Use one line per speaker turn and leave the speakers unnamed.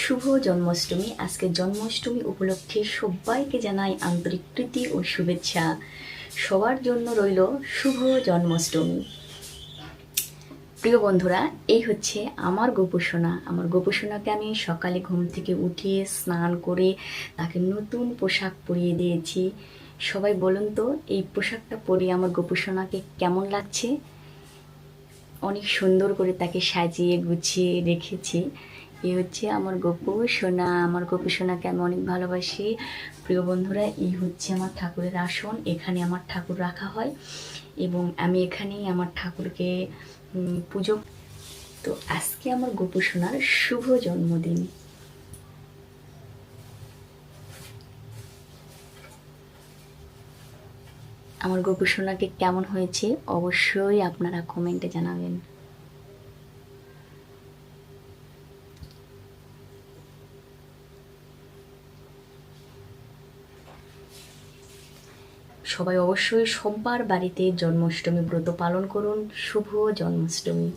শুভ জন্মাষ্টমী। আজকে জন্মাষ্টমী উপলক্ষে সবাইকে জানাই আন্তরিক প্রীতি ও শুভেচ্ছা। সবার জন্য রইল শুভ জন্মাষ্টমী। প্রিয় বন্ধুরা, এই হচ্ছে আমার গোপোষণা আমার গোপোষণাকে আমি সকালে ঘুম থেকে উঠিয়ে স্নান করে তাকে নতুন পোশাক পরিয়ে দিয়েছি। সবাই বলুন তো, এই পোশাকটা পরে আমার গোপোষণাকে কেমন লাগছে? অনেক সুন্দর করে তাকে সাজিয়ে গুছিয়ে রেখেছি। এ হচ্ছে আমার গপু সোনা। আমার গপু সোনাকে আমি অনেক ভালোবাসি। প্রিয় বন্ধুরা, এই হচ্ছে আমার ঠাকুরের আসন। এখানে আমার ঠাকুর রাখা হয় এবং আমি এখানেই আমার ঠাকুরকে পুজো তো আজকে আমার গপু সোনার শুভ জন্মদিন। আমার গপু সোনাকে কেমন হয়েছে অবশ্যই আপনারা কমেন্টে জানাবেন। সবাই অবশ্যই সোমবার বাড়িতে জন্মাষ্টমী ব্রত পালন করুন। শুভ জন্মাষ্টমী।